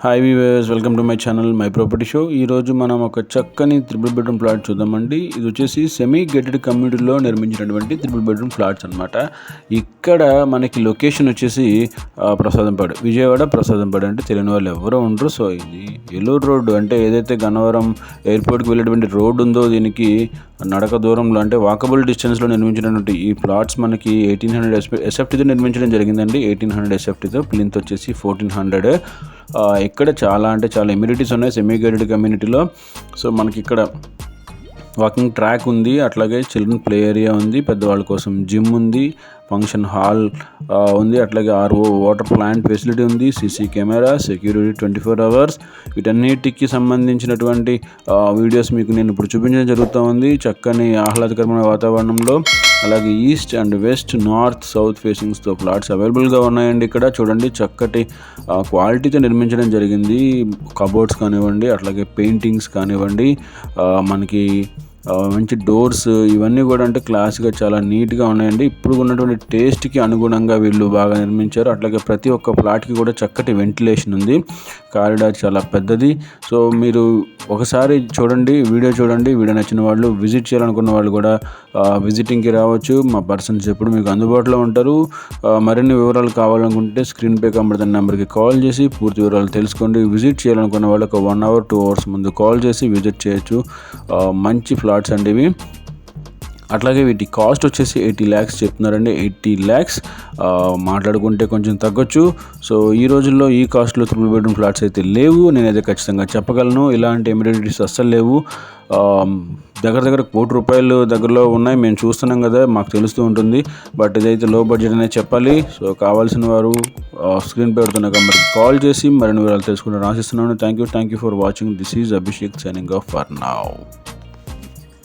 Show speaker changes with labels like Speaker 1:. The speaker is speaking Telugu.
Speaker 1: Hi viewers welcome to my channel my property show ఈరోజు మనం ఒక చక్కని త్రిబుల్ బెడ్రూమ్ ప్లాట్ చూద్దామండి. ఇది వచ్చేసి సెమీ గేటెడ్ కమ్యూనిటీలో నిర్మించినటువంటి త్రిబుల్ బెడ్రూమ్ ఫ్లాట్స్ అనమాట ఇక్కడ మనకి లొకేషన్ వచ్చేసి ఆ, ప్రసాదంపాడు విజయవాడ ప్రసాదంపాడు అంటే తెలియని వాళ్ళు ఎవరో ఉండరు. సో ఇది ఏలూరు రోడ్డు అంటే ఏదైతే గన్నవరం ఎయిర్పోర్ట్కి వెళ్ళేటువంటి రోడ్డు ఉందో దీనికి నడక దూరంలో అంటే వాకబుల్ డిస్టెన్స్లో నిర్మించినటువంటి ఈ ప్లాట్స్ మనకి ఎయిటీన్ హండ్రెడ్ ఎస్ఎఫ్టీతో నిర్మించడం జరిగిందండి. ఎయిటీన్ హండ్రెడ్ ఎస్ఎఫ్టీతో ప్లింత్ వచ్చేసి ఫోర్టీన్ హండ్రెడ్ ఇక్కడ చాలా అంటే చాలా ఎమ్యూనిటీస్ ఉన్నాయి సెమీ గైడెడ్ కమ్యూనిటీలో సో మనకి ఇక్కడ వాకింగ్ ట్రాక్ ఉంది అట్లాగే చిల్డ్రన్ ప్లే ఏరియా ఉంది పెద్దవాళ్ళ కోసం జిమ్ ఉంది ఫంక్షన్ హాల్ ఉంది అట్లాగే ఆర్ఓ వాటర్ ప్లాంట్ ఫెసిలిటీ ఉంది CC camera security twenty four hours వీటన్నిటికి సంబంధించినటువంటి వీడియోస్ మీకు నేను ఇప్పుడు చూపించడం జరుగుతూ ఉంది. చక్కని ఆహ్లాదకరమైన వాతావరణంలో అలాగే east and west north south ఫేసింగ్స్తో plots అవైలబుల్గా ఉన్నాయండి ఇక్కడ. చూడండి చక్కటి క్వాలిటీతో నిర్మించడం జరిగింది. కబోర్డ్స్ కానివ్వండి అట్లాగే పెయింటింగ్స్ కానివ్వండి మనకి మంచి డోర్స్ ఇవన్నీ కూడా అంటే క్లాస్గా చాలా నీట్గా ఉన్నాయండి. ఇప్పుడు ఉన్నటువంటి టేస్ట్కి అనుగుణంగా వీళ్ళు బాగా నిర్మించారు. అట్లాగే ప్రతి ఒక్క ప్లాట్కి కూడా చక్కటి వెంటిలేషన్ ఉంది. కారిడార్ చాలా పెద్దది. సో మీరు ఒకసారి చూడండి వీడియో చూడండి వీడియో నచ్చిన వాళ్ళు విజిట్ చేయాలనుకున్న వాళ్ళు కూడా విజిటింగ్కి రావచ్చు. మా పర్సన్స్ ఎప్పుడు మీకు అందుబాటులో ఉంటారు. మరిన్ని వివరాలు కావాలనుకుంటే స్క్రీన్ పే కనబడుతున్న నెంబర్కి కాల్ చేసి పూర్తి వివరాలు తెలుసుకోండి. విజిట్ చేయాలనుకున్న వాళ్ళు ఒక వన్ అవర్ టూ అవర్స్ ముందు కాల్ చేసి విజిట్ చేయొచ్చు. మంచి ఫ్లాట్స్ అండి ఇవి. అట్లాగే వీటి కాస్ట్ వచ్చేసి ఎయిటీ ల్యాక్స్ చెప్తున్నారండి. ఎయిటీ ల్యాక్స్ మాట్లాడుకుంటే కొంచెం తగ్గొచ్చు. సో ఈ రోజుల్లో ఈ కాస్ట్లో త్రిబుల్ బెడ్రూమ్ ఫ్లాట్స్ అయితే లేవు. నేనైతే ఖచ్చితంగా చెప్పగలను. ఇలాంటి ఎమిడిటీస్ అస్సలు లేవు. దగ్గర దగ్గర కోటి రూపాయలు దగ్గరలో ఉన్నాయి. మేము చూస్తున్నాం కదా మాకు తెలుస్తూ ఉంటుంది. బట్ ఇదైతే లో బడ్జెట్ అనేది చెప్పాలి. సో కావాల్సిన వారు స్క్రీన్ పెడుతున్న నెంబర్కి కాల్ చేసి మరిన్ని వివరాలు తెలుసుకుంటారు ఆశిస్తున్నాను. Thank you thank you for watching. This is Abhishek signing off for now.